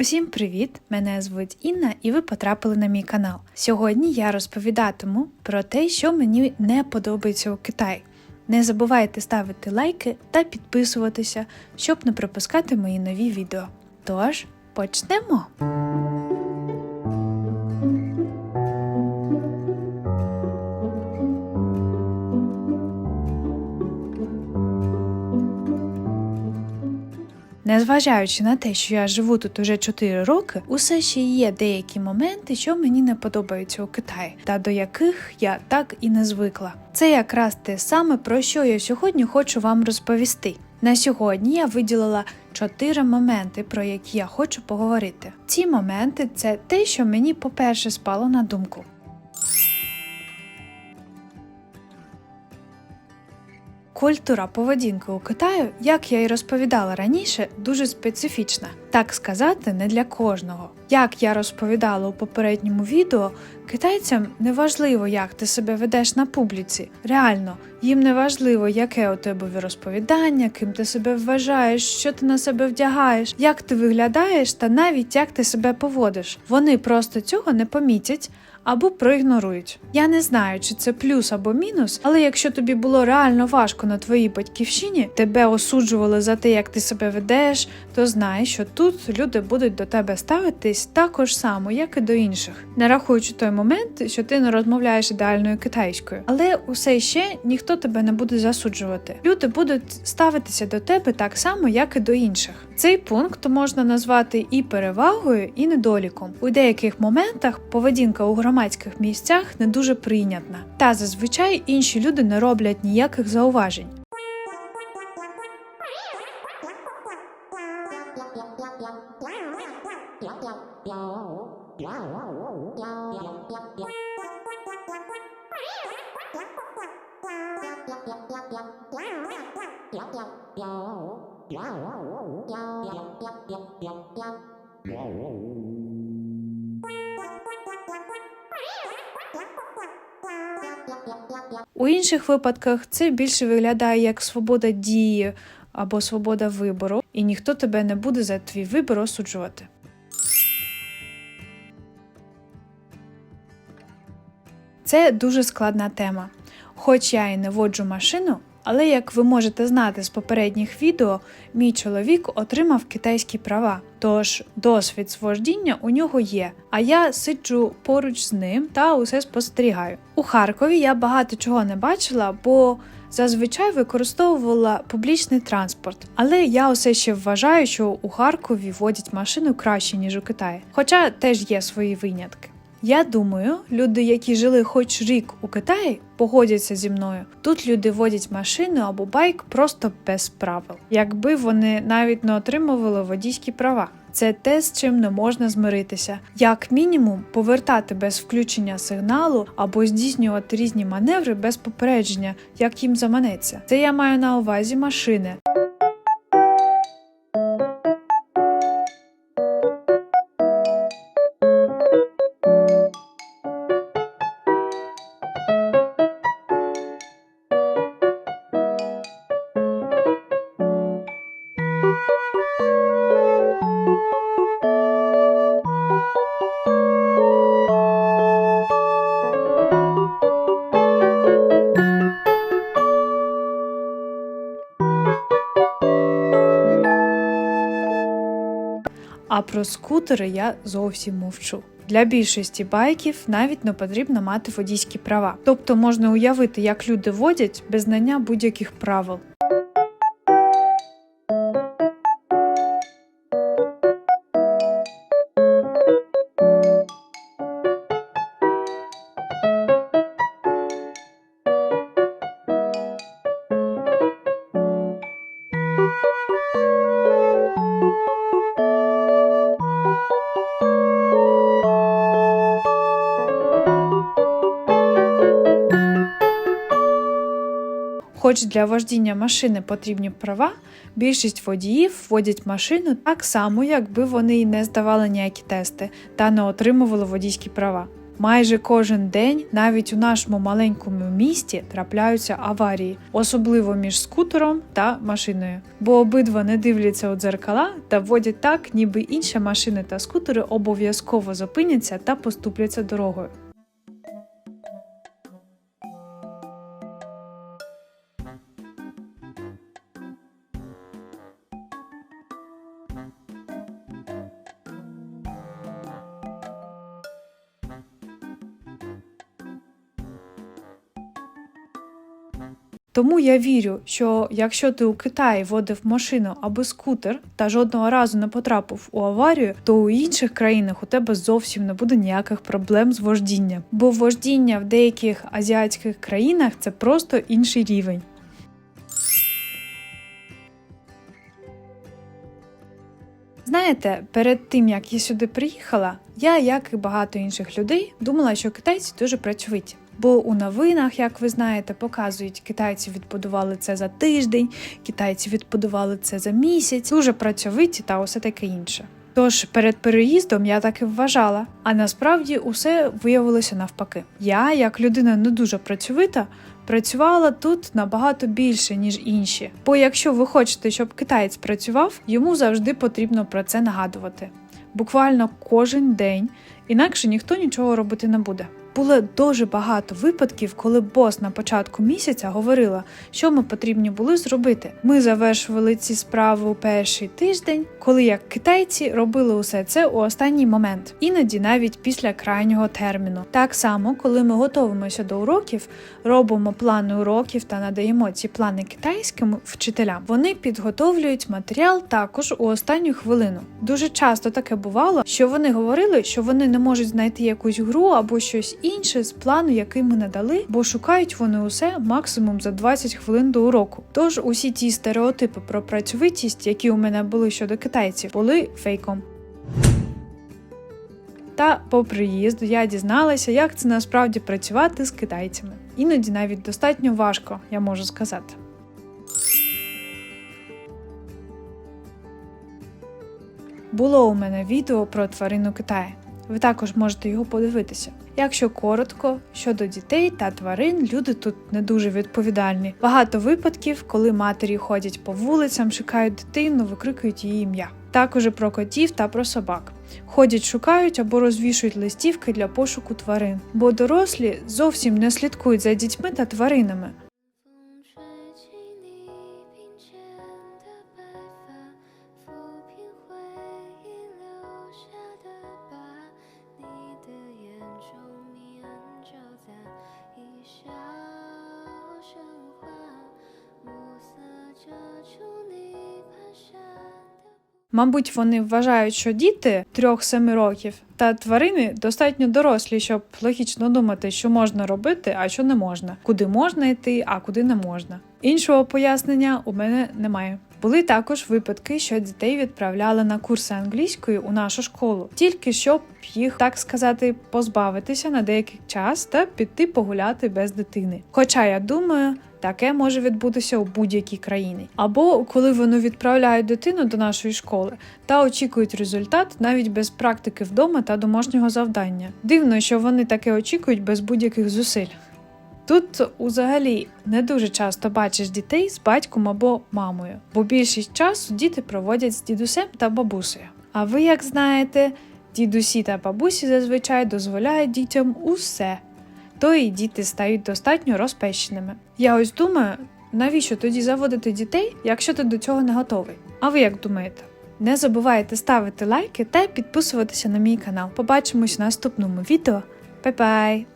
Усім привіт! Мене звуть Інна, і ви потрапили на мій канал. Сьогодні я розповідатиму про те, що мені не подобається у Китаї. Не забувайте ставити лайки та підписуватися, щоб не пропускати мої нові відео. Тож, почнемо! Незважаючи на те, що я живу тут уже 4 роки, усе ще є деякі моменти, що мені не подобаються у Китаї, та до яких я так і не звикла. Це якраз те саме, про що я сьогодні хочу вам розповісти. На сьогодні я виділила чотири моменти, про які я хочу поговорити. Ці моменти це те, що мені, по-перше, спало на думку. Культура поведінки у Китаю, як я і розповідала раніше, дуже специфічна. Так сказати, не для кожного. Як я розповідала у попередньому відео, китайцям не важливо, як ти себе ведеш на публіці. Реально, їм не важливо, яке у тебе розповідання, ким ти себе вважаєш, що ти на себе вдягаєш, як ти виглядаєш, та навіть як ти себе поводиш. Вони просто цього не помітять. Або проігнорують. Я не знаю, чи це плюс або мінус, але якщо тобі було реально важко на твоїй батьківщині, тебе осуджували за те, як ти себе ведеш, то знай, що тут люди будуть до тебе ставитись також само, як і до інших, не рахуючи той момент, що ти не розмовляєш ідеальною китайською. Але усе ще ніхто тебе не буде засуджувати. Люди будуть ставитися до тебе так само, як і до інших. Цей пункт можна назвати і перевагою, і недоліком. У деяких моментах поведінка у громадських місцях не дуже прийнятна, та зазвичай інші люди не роблять ніяких зауважень. У інших випадках це більше виглядає як свобода дії або свобода вибору, і ніхто тебе не буде за твій вибір осуджувати. Це дуже складна тема. Хоч я і не воджу машину, але як ви можете знати з попередніх відео, мій чоловік отримав китайські права, тож досвід з вождіння у нього є. А я сиджу поруч з ним та усе спостерігаю. У Харкові я багато чого не бачила, бо зазвичай використовувала публічний транспорт. Але я усе ще вважаю, що у Харкові водять машину краще ніж у Китаї, хоча теж є свої винятки. Я думаю, люди, які жили хоч рік у Китаї, погодяться зі мною. Тут люди водять машину або байк просто без правил, якби вони навіть не отримували водійські права. Це те, з чим не можна змиритися. Як мінімум, повертати без включення сигналу або здійснювати різні маневри без попередження, як їм заманеться. Це я маю на увазі машини. А про скутери я зовсім мовчу. Для більшості байків навіть не потрібно мати водійські права. Тобто можна уявити, як люди водять без знання будь-яких правил. Хоч для вождіння машини потрібні права, більшість водіїв водять машину так само, якби вони й не здавали ніякі тести та не отримували водійські права. Майже кожен день, навіть у нашому маленькому місті, трапляються аварії, особливо між скутером та машиною. Бо обидва не дивляться у дзеркала та водять так, ніби інші машини та скутери обов'язково зупиняться та поступляться дорогою. Тому я вірю, що якщо ти у Китаї водив машину або скутер та жодного разу не потрапив у аварію, то у інших країнах у тебе зовсім не буде ніяких проблем з вождінням. Бо вождіння в деяких азіатських країнах це просто інший рівень. Знаєте, перед тим як я сюди приїхала, я, як і багато інших людей, думала, що китайці дуже працьовиті. Бо у новинах, як ви знаєте, показують, китайці відбудували це за тиждень, китайці відбудували це за місяць, дуже працьовиті та усе таке інше. Тож перед переїздом я так і вважала, а насправді усе виявилося навпаки. Я, як людина не дуже працьовита, працювала тут набагато більше, ніж інші. Бо якщо ви хочете, щоб китаєць працював, йому завжди потрібно про це нагадувати. Буквально кожен день, інакше ніхто нічого робити не буде. Було дуже багато випадків, коли бос на початку місяця говорила, що ми потрібні були зробити. Ми завершували ці справи у перший тиждень, коли як китайці робили усе це у останній момент, іноді навіть після крайнього терміну. Так само, коли ми готуємося до уроків, робимо плани уроків та надаємо ці плани китайським вчителям. Вони підготовлюють матеріал також у останню хвилину. Дуже часто таке бувало, що вони говорили, що вони не можуть знайти якусь гру або щось інше з плану, який ми надали, бо шукають вони усе максимум за 20 хвилин до уроку. Тож усі ті стереотипи про працьовитість, які у мене були щодо китайців, були фейком. Та по приїзду я дізналася, як це насправді працювати з китайцями. Іноді навіть достатньо важко, я можу сказати. Було у мене відео про тварину Китаю. Ви також можете його подивитися. Якщо коротко, щодо дітей та тварин, люди тут не дуже відповідальні. Багато випадків, коли матері ходять по вулицям, шукають дитину, викрикують її ім'я. Також про котів та про собак. Ходять, шукають або розвішують листівки для пошуку тварин, бо дорослі зовсім не слідкують за дітьми та тваринами. Мабуть, вони вважають, що діти 3-7 років та тварини достатньо дорослі, щоб логічно думати, що можна робити, а що не можна, куди можна йти, а куди не можна. Іншого пояснення у мене немає. Були також випадки, що дітей відправляли на курси англійської у нашу школу, тільки щоб їх, так сказати, позбавитися на деякий час та піти погуляти без дитини. Хоча я думаю, таке може відбутися у будь-якій країні. Або коли вони відправляють дитину до нашої школи та очікують результат навіть без практики вдома та домашнього завдання. Дивно, що вони таке очікують без будь-яких зусиль. Тут взагалі не дуже часто бачиш дітей з батьком або мамою, бо більшість часу діти проводять з дідусем та бабусею. А ви як знаєте, дідусі та бабусі зазвичай дозволяють дітям усе, то і діти стають достатньо розпещеними. Я ось думаю, навіщо тоді заводити дітей, якщо ти до цього не готовий? А ви як думаєте? Не забувайте ставити лайки та підписуватися на мій канал. Побачимось в наступному відео. Бай-бай!